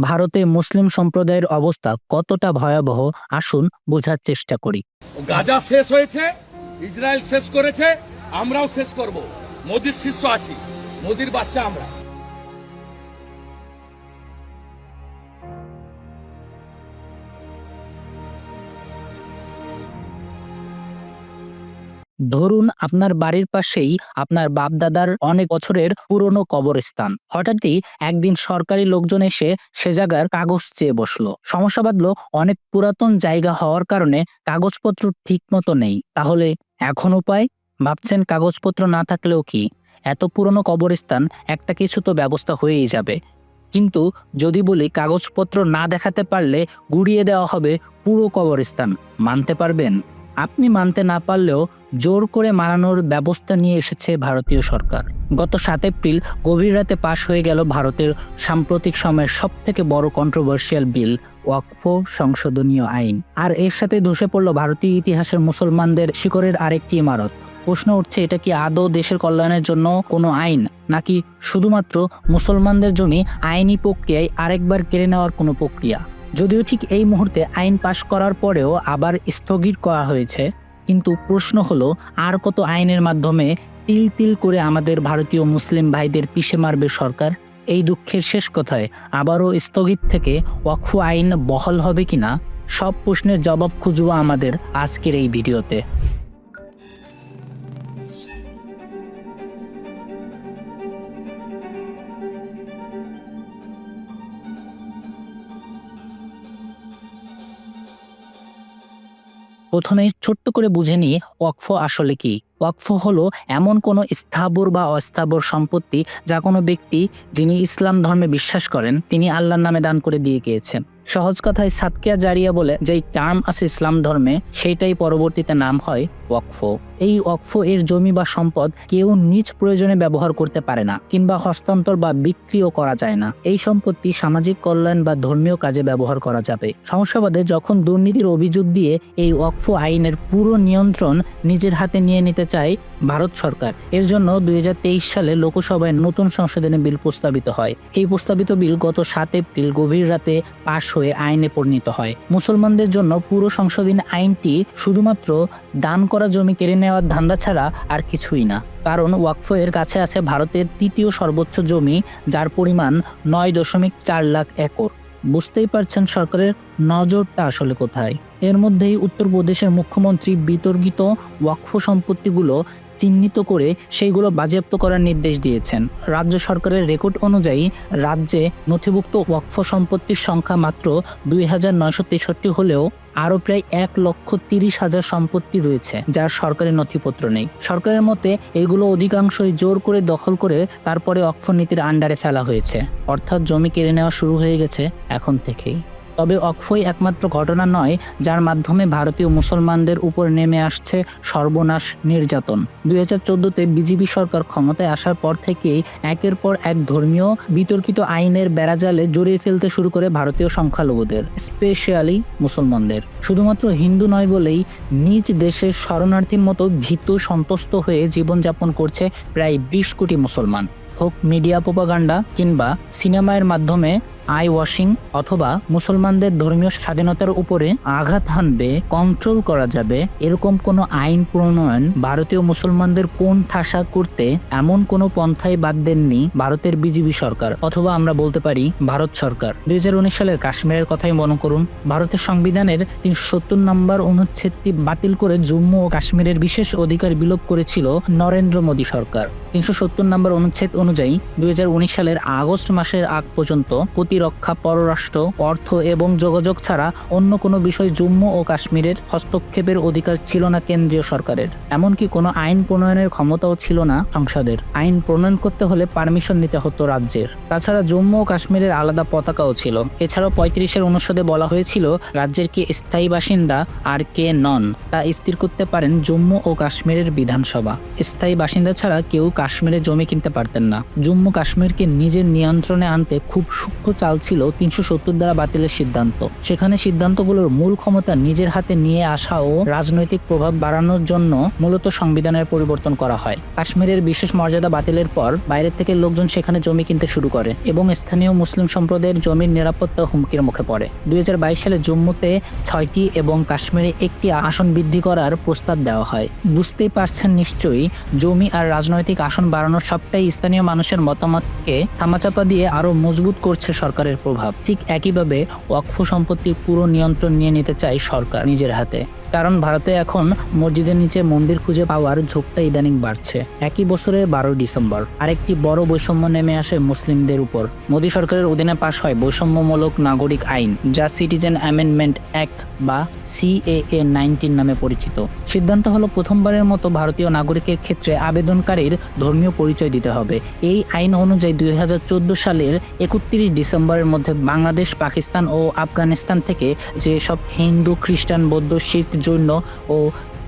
ভারতে মুসলিম সম্প্রদায়ের অবস্থা কতটা ভয়াবহ, আসুন বোঝার চেষ্টা করি। গাজা শেষ হয়েছে, ইসরায়েল শেষ করেছে, আমরাও শেষ করব। মোদির শিষ্য আছি, মোদির বাচ্চা আমরা। ধরুন আপনার বাড়ির পাশেই আপনার বাপদাদার অনেক বছরের পুরনো কবরস্থান। হঠাৎই একদিন সরকারি লোকজন এসে সে জায়গার কাগজ চেয়ে বসল। সমস্যা বাঁধলো অনেক পুরাতন জায়গা হওয়ার কারণে কাগজপত্র ঠিক মতো নেই। তাহলে এখন উপায়? ভাবছেন কাগজপত্র না থাকলেও কি? এত পুরনো কবরস্থান একটা কিছু তো ব্যবস্থা হয়েই যাবে। কিন্তু যদি বলি কাগজপত্র না দেখাতে পারলে গুড়িয়ে দেওয়া হবে পুরো কবরস্থান। মানতে পারবেন? আপনি মানতে না পারলেও জোর করে মানানোর ব্যবস্থা নিয়ে এসেছে ভারতীয় সরকার। গত সাত এপ্রিল গভীর রাতে পাশ হয়ে গেল ভারতের সাম্প্রতিক সময়ের সব থেকে বড় কন্ট্রোভার্সিয়াল বিল ওয়াকফ সংশোধনীয় আইন। আর এর সাথে ধসে পড়ল ভারতীয় ইতিহাসের মুসলমানদের শিকরের আরেকটি ইমারত। প্রশ্ন উঠছে, এটা কি আদৌ দেশের কল্যাণের জন্য কোনো আইন, নাকি শুধুমাত্র মুসলমানদের জমি আইনি প্রক্রিয়ায় আরেকবার কেড়ে নেওয়ার কোনো প্রক্রিয়া? যদিও ঠিক এই মুহূর্তে আইন পাশ করার পরেও আবার স্থগিত করা হয়েছে, কিন্তু প্রশ্ন হলো, আর কত আইনের মাধ্যমে তিল তিল করে আমাদের ভারতীয় মুসলিম ভাইদের পিষে মারবে সরকার? এই দুঃখের শেষ কথায়, আবারও স্থগিত থেকে ওয়াকফ আইন বহল হবে কিনা? সব প্রশ্নের জবাব খুঁজব আমাদের আজকের এই ভিডিওতে। প্রথমে ছোট্ট করে বুঝে নিই ওয়াকফ আসলে কি। ওয়াকফ হলো এমন কোনো স্থাবর বা অস্থাবর সম্পত্তি যা কোনো ব্যক্তি, যিনি ইসলাম ধর্মে বিশ্বাস করেন, তিনি আল্লাহর নামে দান করে দিয়ে গিয়েছেন। সহজ কথায় সাতকিয়া জারিয়া বলে যেই টার্ম আছে ইসলাম ধর্মে, সেইটাই পরবর্তীতে নাম হয় ওয়াকফ। এই ওয়াকফ এর জমি বা সম্পদ কেউ নিজ প্রয়োজনে ব্যবহার করতে পারে না কিংবা হস্তান্তর বা বিক্রিও করা যায় না। এই সম্পত্তি সামাজিক কল্যাণ বা ধর্মীয় কাজে ব্যবহার করা যাবে। সমস্যাবাদে যখন দুর্নীতির অভিযোগ দিয়ে এই ওয়াকফ আইনের পুরো নিয়ন্ত্রণ নিজের হাতে নিয়ে নিতে চায় ভারত সরকার, এর জন্য দুই হাজার তেইশ সালে লোকসভায় নতুন সংশোধনী বিল প্রস্তাবিত হয়। এই প্রস্তাবিত বিল গত সাত এপ্রিল গভীর রাতে পাশ হয়ে আইনে পরিণত হয়। মুসলমানদের জন্য পুরো সংশোধনী আইনটি শুধুমাত্র দান করা জমি কেড়ে নেওয়ার ধান্দা ছাড়া আর কিছুই না। কারণ ওয়াকফ এর কাছে আছে ভারতের তৃতীয় সর্বোচ্চ জমি, যার পরিমাণ নয় দশমিক চার লাখ একর। বুঝতেই পারছেন সরকারের নজরটা আসলে কোথায়। এর মধ্যেই উত্তরপ্রদেশের মুখ্যমন্ত্রী বিতর্কিত ওয়াকফ সম্পত্তিগুলো চিহ্নিত করে সেইগুলো বাজেয়াপ্ত করার নির্দেশ দিয়েছেন। রাজ্য সরকারের রেকর্ড অনুযায়ী রাজ্যে নথিভুক্ত ওয়াকফ সম্পত্তির সংখ্যা মাত্র দুই হাজার নয়শো তেষট্টি হলেও আরও প্রায় এক লক্ষ তিরিশ হাজার সম্পত্তি রয়েছে, যার সরকারি নথিপত্র নেই। সরকারের মতে এগুলো অধিকাংশই জোর করে দখল করে তারপরে অক্ষ নীতির আন্ডারে ফেলা হয়েছে। অর্থাৎ জমি কেড়ে নেওয়া শুরু হয়ে গেছে এখন থেকেই। তবে অক্ষয় একমাত্র ঘটনা নয়, যার মাধ্যমে ভারতীয় মুসলমানদের উপর নেমে আসছে সর্বনাশ নির্যাতন। দুই হাজার চোদ্দতে বিজেপি সরকার ক্ষমতায় আসার পর থেকেই একের পর এক ধর্মীয় বিতর্কিত আইনের বেড়াজালে জড়িয়ে ফেলতে শুরু করে ভারতীয় সংখ্যালঘুদের, স্পেশালি মুসলমানদের। শুধুমাত্র হিন্দু নয় বলেই নিজ দেশের শরণার্থীর মতো ভীত সন্তুষ্ট হয়ে জীবনযাপন করছে প্রায় বিশ কোটি মুসলমান। হোক মিডিয়া প্রোপাগান্ডা কিংবা সিনেমার মাধ্যমে আই ওয়াশিং অথবা মুসলমানদের ধর্মীয় স্বাধীনতার উপরে আঘাত হানবে কন্ট্রোল করা যাবে, এরকম কোনো আইন প্রণয়ন ভারতীয় মুসলমানদের কোন ঠাসা করতে এমন কোনো পন্থাই বাদ দেননি ভারতের বিজেপি সরকার অথবা আমরা বলতে পারি ভারত সরকার। দুই সালের কাশ্মীরের কথাই মনে করুন, ভারতের সংবিধানের তিনশো সত্তর নম্বর অনুচ্ছেদটি বাতিল করে জম্মু ও কাশ্মীরের বিশেষ অধিকার বিলোপ করেছিল নরেন্দ্র মোদী সরকার। তিনশো সত্তর নম্বর অনুচ্ছেদ অনুযায়ী দুই হাজার উনিশ সালের আগস্ট মাসের আগ পর্যন্ত প্রতিরক্ষা পররাষ্ট্র, অর্থ এবং যোগাযোগ ছাড়া অন্য কোনো বিষয় জম্মু ও কাশ্মীরের হস্তক্ষেপের অধিকার ছিল না কেন্দ্রীয় সরকারের। এমনকি কোনো আইন প্রণয়নের ক্ষমতাও ছিল না সংসদের। আইন প্রণয়ন করতে হলে পারমিশন নিতে হতো রাজ্যের। তাছাড়া জম্মু ও কাশ্মীরের আলাদা পতাকাও ছিল। এছাড়াও পঁয়ত্রিশের অনুষদে বলা হয়েছিল, রাজ্যের কে স্থায়ী বাসিন্দা আর কে নন, তা স্থির করতে পারেন জম্মু ও কাশ্মীরের বিধানসভা। স্থায়ী বাসিন্দা ছাড়া কেউ কাশ্মীরে জমি কিনতে পারতেন না। জম্মু কাশ্মীরকে নিজের নিয়ন্ত্রণে আনতে খুব সূক্ষ্ম চাল ছিল তিনশো সত্তর দ্বারা বাতিলের সিদ্ধান্ত। সেখানে সিদ্ধান্তগুলোর মূল ক্ষমতা নিজের হাতে নিয়ে আসা ও রাজনৈতিক প্রভাব বাড়ানোর জন্য মূলত সংবিধানের পরিবর্তন করা হয়। কাশ্মীরের বিশেষ মর্যাদা বাতিলের পর বাইরের থেকে লোকজন সেখানে জমি কিনতে শুরু করে এবং স্থানীয় মুসলিম সম্প্রদায়ের জমির নিরাপত্তা হুমকির মুখে পড়ে। দুই হাজার বাইশ সালে জম্মুতে ছয়টি এবং কাশ্মীরে একটি আসন বৃদ্ধি করার প্রস্তাব দেওয়া হয়। বুঝতেই পারছেন নিশ্চয়ই, জমি আর রাজনৈতিক আসন বাড়ানোর সবটাই স্থানীয় মানুষের মতামতকে থামাচাপা দিয়ে আরও মজবুত করছে সরকারের প্রভাব। ঠিক একইভাবে ওয়াকফ সম্পত্তির পুরো নিয়ন্ত্রণ নিয়ে নিতে চায় সরকার নিজের হাতে। কারণ ভারতে এখন মসজিদের নিচে মন্দির খুঁজে পাওয়ার ঝোঁকটা ইদানিং বাড়ছে। একই বছরে বারোই ডিসেম্বর। আরেকটি বড় বৈষম্য নেমে আসে মুসলিমদের উপর। মোদী সরকারের অধীনে পাশ হয় বৈষম্যমূলক নাগরিক আইন, যা সিটিজেন অ্যামেন্ডমেন্ট অ্যাক্ট বা সিএএ নাইনটিন নামে পরিচিত। সিদ্ধান্ত হলো প্রথমবারের মতো ভারতীয় নাগরিকের ক্ষেত্রে আবেদনকারীর ধর্মীয় পরিচয় দিতে হবে। এই আইন অনুযায়ী দুই হাজার চোদ্দ সালের একত্রিশ ডিসেম্বরের মধ্যে বাংলাদেশ, পাকিস্তান ও আফগানিস্তান থেকে যেসব হিন্দু, খ্রিস্টান, বৌদ্ধ, শিখ, জৈন ও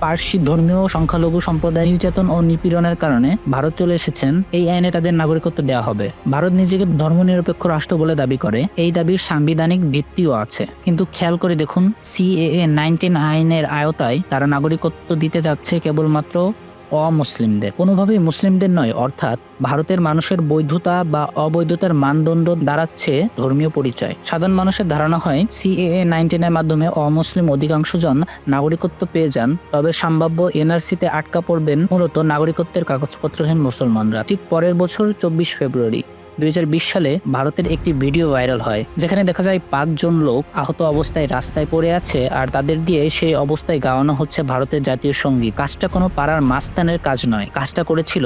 পার্সি ধর্মীয় সংখ্যালঘু সম্প্রদায় নির্যাতন ও নিপীড়নের কারণে ভারত চলে এসেছেন, এই আইনে তাদের নাগরিকত্ব দেওয়া হবে। ভারত নিজেকে ধর্মনিরপেক্ষ রাষ্ট্র বলে দাবি করে, এই দাবির সাংবিধানিক ভিত্তিও আছে। কিন্তু খেয়াল করে দেখুন, সিএএ নাইনটিন আইনের আয়তায় তারা নাগরিকত্ব দিতে যাচ্ছে কেবলমাত্র অমুসলিমদের। কোনোভাবেই মুসলিমদের নয়, অর্থাৎ ভারতের মানুষের বৈধতা বা অবৈধতার মানদণ্ড দাঁড়াচ্ছে ধর্মীয় পরিচয়। সাধারণ মানুষের ধারণা হয়, সিএএ নাইনটিনের মাধ্যমে অমুসলিম অধিকাংশ জন নাগরিকত্ব পেয়ে যান, তবে সম্ভাব্য এনআরসিতে আটকা পড়বেন মূলত নাগরিকত্বের কাগজপত্রহীন মুসলমানরা। ঠিক পরের বছর, চব্বিশ ফেব্রুয়ারি। দুই হাজার বিশ সালে ভারতের একটি ভিডিও ভাইরাল হয়, যেখানে দেখা যায় পাঁচজন লোক আহত অবস্থায় রাস্তায় পড়ে আছে আর তাদের দিয়ে সেই অবস্থায় গাওয়ানো হচ্ছে ভারতের জাতীয় সংগীত। কাজটা কোনো পাড়ার মাস্তানের কাজ নয়। কাজটা করেছিল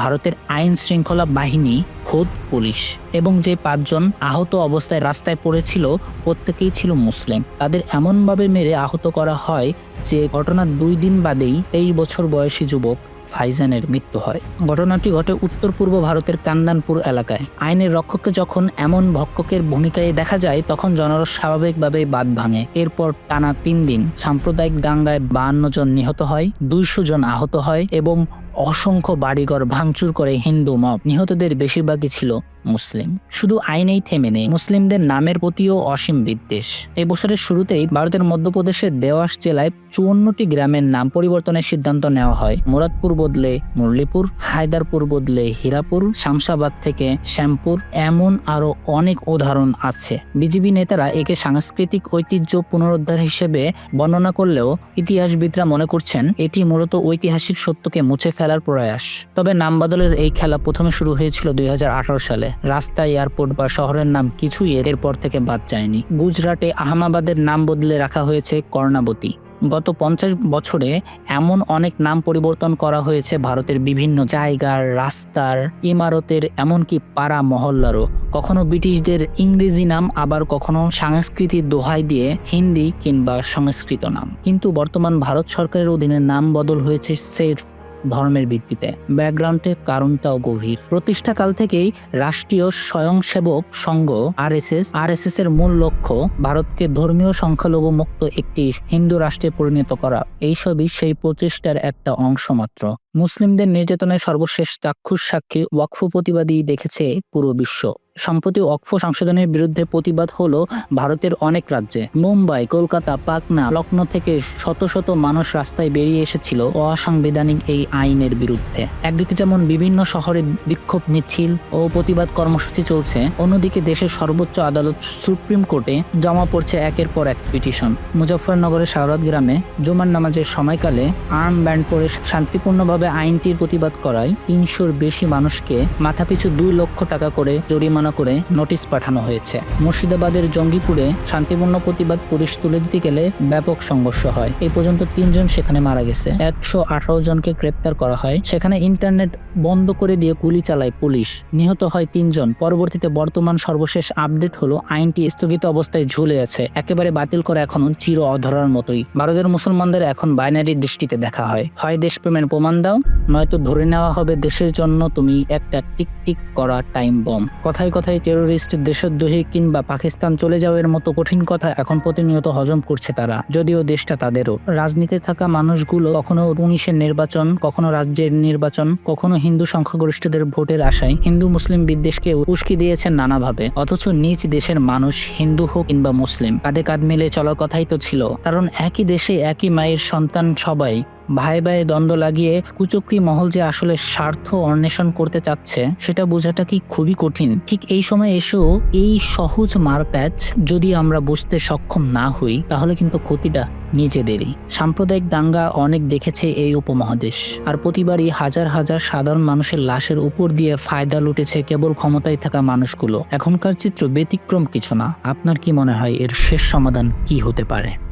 ভারতের আইন শৃঙ্খলা বাহিনী, খোদ পুলিশ। এবং যে পাঁচজন আহত অবস্থায় রাস্তায় পড়েছিল, প্রত্যেকেই ছিল মুসলিম। তাদের এমনভাবে মেরে আহত করা হয় যে, ঘটনার দুই দিন বাদেই তেইশ বছর বয়সী যুবক ফাইজানের মৃত্যু হয়। ঘটনাটি ঘটে উত্তর পূর্ব ভারতের কান্দানপুর এলাকায়। আইনের রক্ষককে যখন এমন ভক্ষকের ভূমিকায় দেখা যায়, তখন জনরস স্বাভাবিকভাবে বাদ ভাঙে। এরপর টানা তিন দিন সাম্প্রদায়িক দাঙ্গায় বাহান্ন জন নিহত হয়, দুইশো জন আহত হয় এবং অসংখ্য বাড়িঘর ভাঙচুর করে হিন্দু মব নিহতদের বেশিরভাগই ছিল মুসলিম। শুধু আইনেই থেমে নেই। মুসলিমদের নামের প্রতিও অসীম বিদ্বেষ। এই বছরের শুরুতেই ভারতের মধ্যপ্রদেশের দেওয়াস জেলায় চুয়ান্নটি গ্রামের নাম পরিবর্তনের সিদ্ধান্ত নেওয়া হয়। মুরাদপুর বদলে মুরলিপুর, হায়দারপুর বদলে হীরাপুর শামসাবাদ থেকে শ্যামপুর এমন আরও অনেক উদাহরণ আছে। বিজেপি নেতারা একে সাংস্কৃতিক ঐতিহ্য পুনরুদ্ধার হিসেবে বর্ণনা করলেও ইতিহাসবিদরা মনে করছেন, এটি মূলত ঐতিহাসিক সত্যকে মুছে ফেলার প্রয়াস। তবে নাম বদলের এই খেলা প্রথমে শুরু হয়েছিল দু হাজার আঠারো সালে। রাস্তা এয়ারপোর্ট বা শহরের নাম কিছুই এরপর থেকে বাদ যায়নি। গুজরাটে আহমাবাদের নাম বদলে রাখা হয়েছে কর্ণাবতী। গত পঞ্চাশ বছরে এমন অনেক নাম পরিবর্তন করা হয়েছে ভারতের বিভিন্ন জায়গার, রাস্তার, ইমারতের, এমনকি পাড়া মহল্লারও। কখনো ব্রিটিশদের ইংরেজি নাম, আবার কখনো সাংস্কৃতিক দোহাই দিয়ে হিন্দি কিংবা সংস্কৃত নাম। কিন্তু বর্তমান ভারত সরকারের অধীনে নাম বদল হয়েছে সেফ ধর্মের ভিত্তিতে। ব্যাকগ্রাউন্ডে কারণটাও গভীর। প্রতিষ্ঠাকাল থেকেই রাষ্ট্রীয় স্বয়ংসেবক সংঘ আরএসএস আরএসএস এর মূল লক্ষ্য ভারতকে ধর্মীয় সংখ্যালঘু মুক্ত একটি হিন্দু রাষ্ট্রে পরিণত করা। এইসবই সেই প্রচেষ্টার একটা অংশ মাত্র। মুসলিমদের নির্যাতনের সর্বশেষ চাক্ষুষ সাক্ষী ওয়াকফ প্রতিবাদী দেখেছে পুরো বিশ্ব। সম্প্রতি অক্ফ সংশোধনের বিরুদ্ধে প্রতিবাদ হলো ভারতের অনেক রাজ্যে। মুম্বাই, কলকাতা, পাটনা লখনৌ থেকে শত শত মানুষ রাস্তায় বেরিয়ে এসেছিল অসাংবিধানিক এই আইনের বিরুদ্ধে। একদিকে যেমন বিভিন্ন শহরে বিক্ষোভ মিছিল ও প্রতিবাদ কর্মসূচি চলছে, অন্যদিকে দেশের সর্বোচ্চ আদালত সুপ্রিম কোর্টে জমা পড়ছে একের পর এক পিটিশন। মুজফ্ফরনগরের শাহরাত গ্রামে জুমার নামাজের সময়কালে আর্ম ব্যান্ড পরে শান্তিপূর্ণভাবে আইনটির প্রতিবাদ করায় তিনশোর বেশি মানুষকে মাথাপিছু দুই লক্ষ টাকা করে জরিমানা করে নোটিশ পাঠানো হয়েছে। মুর্শিদাবাদের জঙ্গিপুরে শান্তিপূর্ণ প্রতিবাদ পুলিশ তুলে দিতে গেলে ব্যাপক সংঘর্ষ হয়। এই পর্যন্ত তিনজন সেখানে মারা গেছে। একশো আঠারো জনকে গ্রেপ্তার করা হয়। সেখানে ইন্টারনেট বন্ধ করে দিয়ে গুলি চালায় পুলিশ। নিহত হয় তিনজন। পরবর্তীতে বর্তমান সর্বশেষ আপডেট হলো, আইনটি স্থগিত অবস্থায় ঝুলে আছে। একেবারে বাতিল করা এখনও চির অধরার মতোই। ভারতের মুসলমানদের এখন বাইনারি দৃষ্টিতে দেখা হয়। হয় দেশপ্রেমের প্রমাণ দাও, নয়তো ধরে নেওয়া হবে দেশের জন্য তুমি একটা টিক টিক করা টাইম বম। কথায় কথায় টেরোরিস্ট দেশদ্রোহী কিংবা পাকিস্তান চলে যাওয়ার মতো কঠিন কথা এখন প্রতিনিয়ত হজম করছে তারা, যদিও দেশটা তাদেরও। রাজনীতিতে থাকা মানুষগুলো কখনো উনিশের নির্বাচন, কখনো রাজ্যের নির্বাচন, কখনো হিন্দু সংখ্যাগরিষ্ঠদের ভোটের আশায় হিন্দু মুসলিম বিদ্বেষকে উস্কি দিয়েছেন নানাভাবে। অথচ নিজ দেশের মানুষ হিন্দু হোক কিংবা মুসলিম, কাঁধে কাঁধ মিলে চলার কথাই তো ছিল। কারণ একই দেশে একই মায়ের সন্তান সবাই ভাই ভাই দ্বন্দ্ব লাগিয়ে কুচক্রি মহল যে আসলে স্বার্থ অন্বেষণ করতে চাচ্ছে, সেটা বোঝাটা কি খুবই কঠিন। ঠিক এই সময় এসেও এই সহজ মারপ্যাচ যদি আমরা বুঝতে সক্ষম না হই, তাহলে কিন্তু ক্ষতিটা নিজেদেরই। সাম্প্রদায়িক দাঙ্গা অনেক দেখেছে এই উপমহাদেশ, আর প্রতিবারই হাজার হাজার সাধারণ মানুষের লাশের উপর দিয়ে ফায়দা লুটেছে কেবল ক্ষমতায় থাকা মানুষগুলো। এখনকার চিত্র ব্যতিক্রম কিছু না। আপনার কি মনে হয় এর শেষ সমাধান কি হতে পারে?